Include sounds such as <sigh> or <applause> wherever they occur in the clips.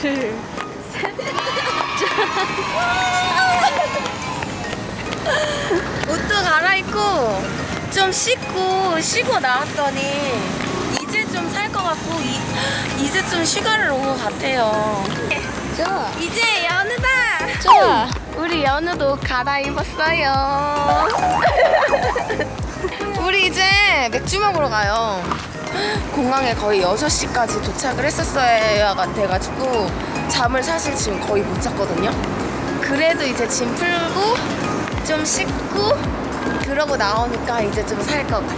둘, 셋. 옷도 갈아입고 좀 씻고 쉬고 나왔더니 이제 좀 살 것 같고 이, 이제 좀 휴가를 온 것 같아요. 좋아. 이제 연우다. 좋아. 우리 연우도 갈아입었어요. <laughs> 우리 이제 맥주 먹으러 가요. 공항에 거의 6시까지 도착을 했었어야 돼가지고 잠을 사실 지금 거의 못 잤거든요. 그래도 이제 짐 풀고 좀 씻고 그러고 나오니까 이제 좀 살 것 같아.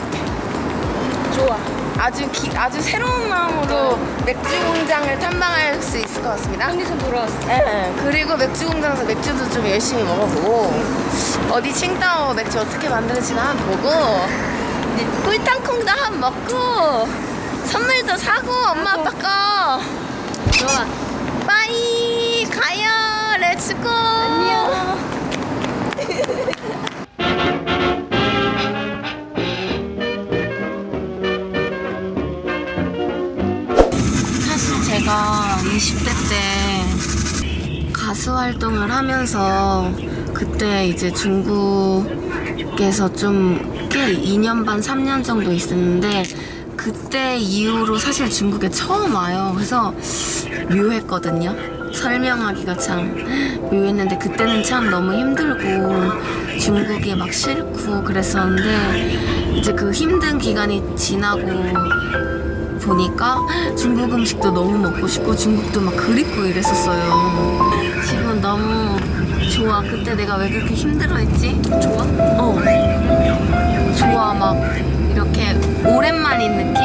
좋아. 아주 기, 아주 새로운 마음으로 맥주 공장을 탐방할 수 있을 것 같습니다. 컨디션 돌아왔어. 예, 그리고 맥주 공장에서 맥주도 좀 열심히 먹어보고 어디 칭따오 맥주 어떻게 만드는지도 한번 보고 이제 꿀땅콩도 한번 먹고 선물도 사고 엄마 아빠 거 좋아. 빠이 가요 렛츠고 안녕. 사실 제가 20대 때 가수 활동을 하면서 그때 이제 중국에서 좀꽤 2년 반, 3년 정도 있었는데 그때 이후로 사실 중국에 처음 와요. 그래서 묘했거든요. 설명하기가 참 묘했는데 그때는 참 너무 힘들고 중국이 막 싫고 그랬었는데 이제 그 힘든 기간이 지나고 보니까 중국 음식도 너무 먹고 싶고 중국도 막 그립고 이랬었어요. 지금 너무 좋아. 그때 내가 왜 그렇게 힘들어했지? 좋아? 어. 좋아. 막 이렇게 오랜만인 느낌?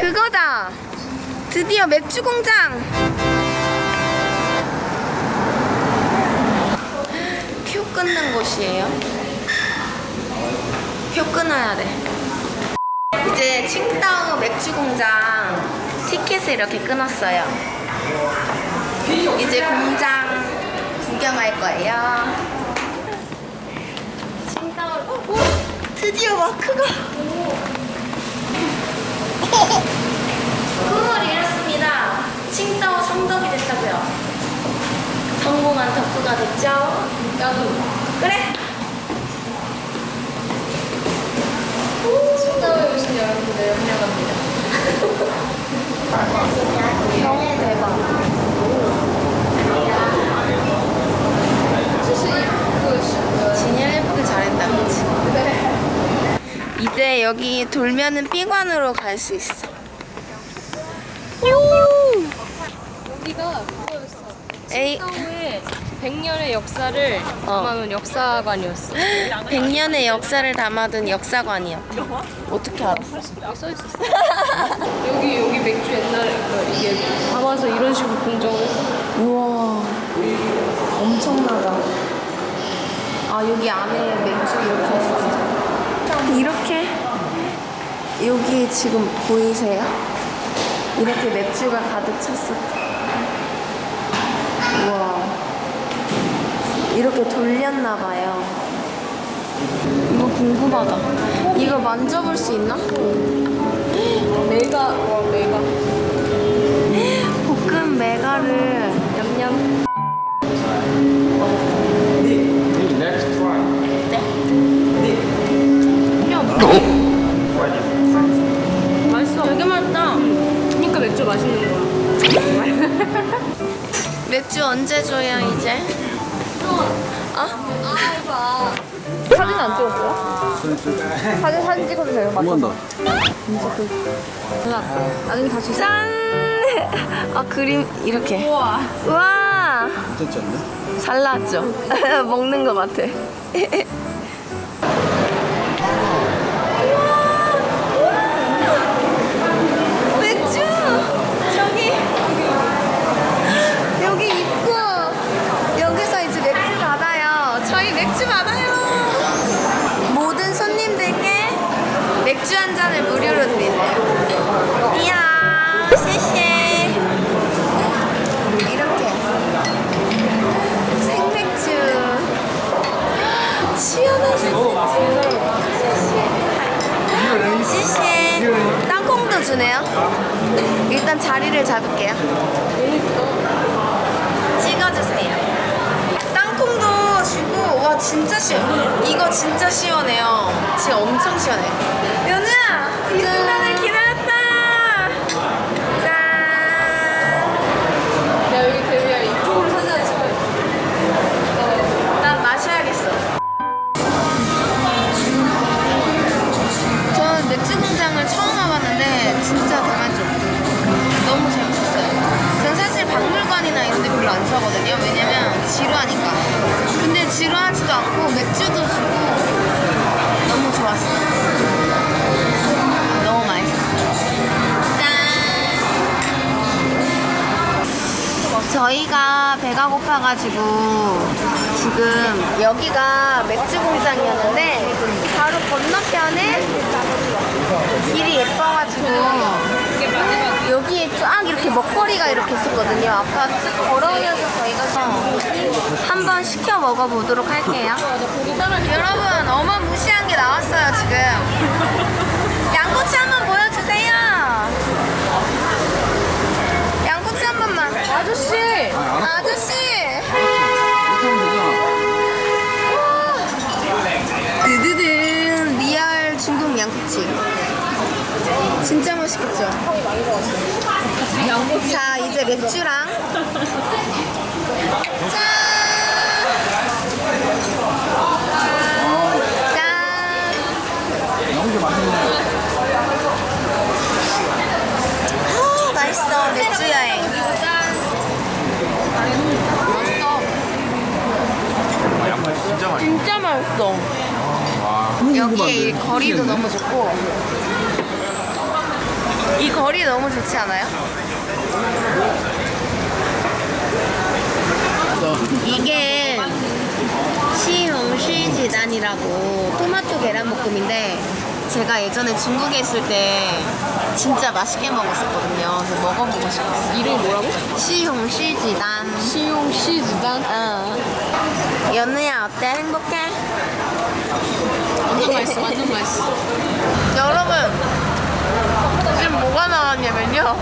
그거다. 드디어 맥주 공장. 표 끊는 곳이에요. 표 끊어야 돼. 이제 칭다오 맥주 공장 티켓을 이렇게 끊었어요. 이제 공장 구경할 거예요. 칭다오, 오, 드디어 마크가. <laughs> 꿈을 이뤘습니다. 칭다오 성덕이 됐다고요. 성공한 덕후가 됐죠? 나도. 그래. 칭따오에 오신 여러분들 환영합니다. 병 대박. 진이 예쁘게 잘했다, 그치? 이제 여기 돌면은 삐관으로 갈 수 있어. 여기가 그거였어. 에이, 칭따오의 100년의 역사를 어. 담아놓은 역사관이었어. <laughs> 100년의 역사를 담아둔 역사관이야. 어떻게? 여기 써 있었어. 여기 여기 맥주 옛날에 그 이게 담아서 이런 식으로 공정을 했어. 우와, 엄청나다. 아, 여기 안에 맥주 이렇게 했었어. 이렇게, 여기 지금 보이세요? 이렇게 맥주가 가득 찼어. 우와. 이렇게 돌렸나봐요. 이거 궁금하다. 이거 만져볼 수 있나? <gasps> 메가 와 메가 <gasps> 볶음 메가를 언제 줘요 이제? 어? 사진 안 찍었어요? 사진 사진 찍어도 돼요? 한번 더. 나중에 다시 짠! 아 그림 이렇게. 우와. 우와! 괜찮지 않나? 잘 나왔죠? <laughs> 먹는 것 같아. <laughs> 일단 자리를 잡을게요. 찍어주세요. 땅콩도 주고 와 진짜 시원. 이거 진짜 시원해요. 진짜 엄청 시원해. 연우야 이 순간을 기다렸 배가 고파가지고 지금 여기가 맥주 공장이었는데 바로 건너편에 길이 예뻐가지고 여기에 쫙 이렇게 먹거리가 이렇게 있었거든요. 아까 쭉 걸어오면서 저희가 한번 시켜 먹어보도록 할게요. 여러분 어마무시한 게 나왔어요 지금. 양꼬치 한번 보여주세요. 양꼬치 한 번만. 아저씨! 아저씨! 드드든 리얼 중국 양꼬치. 진짜 맛있겠죠? 자, 이제 맥주랑. 짠! 짠! 어, 맛있어. 맥주 여행. 아, 진짜 맛있어. 와. 여기에 이 거리도 너무 좋고 이 거리 너무 좋지 않아요? 이게 시홍시 지단이라고 토마토 계란볶음인데 제가 예전에 중국에 있을 때 진짜 맛있게 먹었었거든요. 그래서 먹어보고 싶었어요. 이름이 뭐라고? 시홍시 지단. 시용 시즈단. 응. 연우야 어때? 행복해? 완전 맛있어. 완전 맛있어. <laughs> 여러분 지금 뭐가 나왔냐면요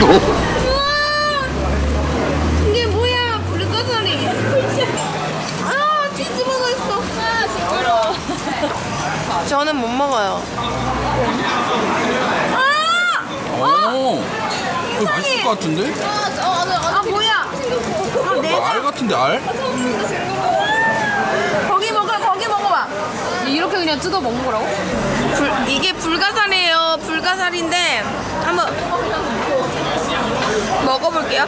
우와 이게 뭐야 불가사리 아 뒤집어져 있어 아 징그러워 저는 못 먹어요 아! 오. 이거 맛있을 것 같은데? 아 뭐야 아알 내장 같은데 알? 거기 먹어 거기 먹어봐 이렇게 그냥 뜯어 먹는 거라고? 불, 이게 불가사리예요. 불가사리인데 한번 먹어볼게요.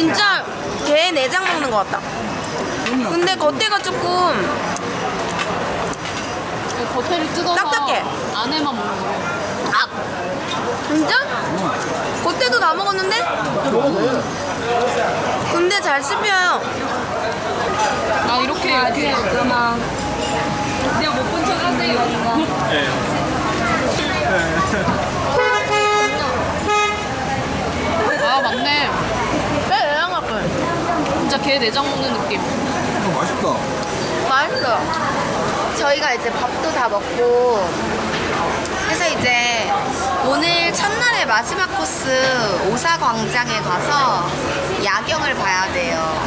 진짜 게 내장 먹는 것 같다. 근데 겉에가 조금 겉에를 뜯어서 딱딱해. 안에만 먹는 거야. 아 진짜? 겉에도 다 먹었는데? 근데 잘 씹혀요. 아 이렇게 이렇게 그냥 못본 척 하세요. 아 맞네. 게 내장 먹는 느낌. 이거 맛있다. 맛있어요. 저희가 이제 밥도 다 먹고 그래서 이제 오늘 첫날의 마지막 코스 오사 광장에 가서 야경을 봐야 돼요.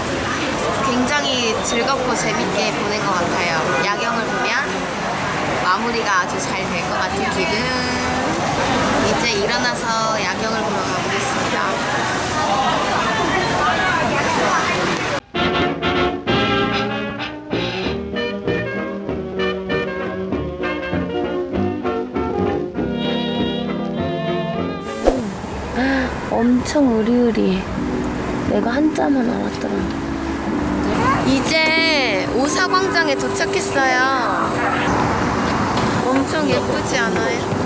굉장히 즐겁고 재밌게 보낸 것 같아요. 야경을 보면 마무리가 아주 잘 될 것 같은 기분. 이제 일어나서 야경을 보러 가보겠습니다. 엄청 으리으리해. 내가 한자만 알았더라. 이제 오사광장에 도착했어요. 엄청 예쁘지 않아요?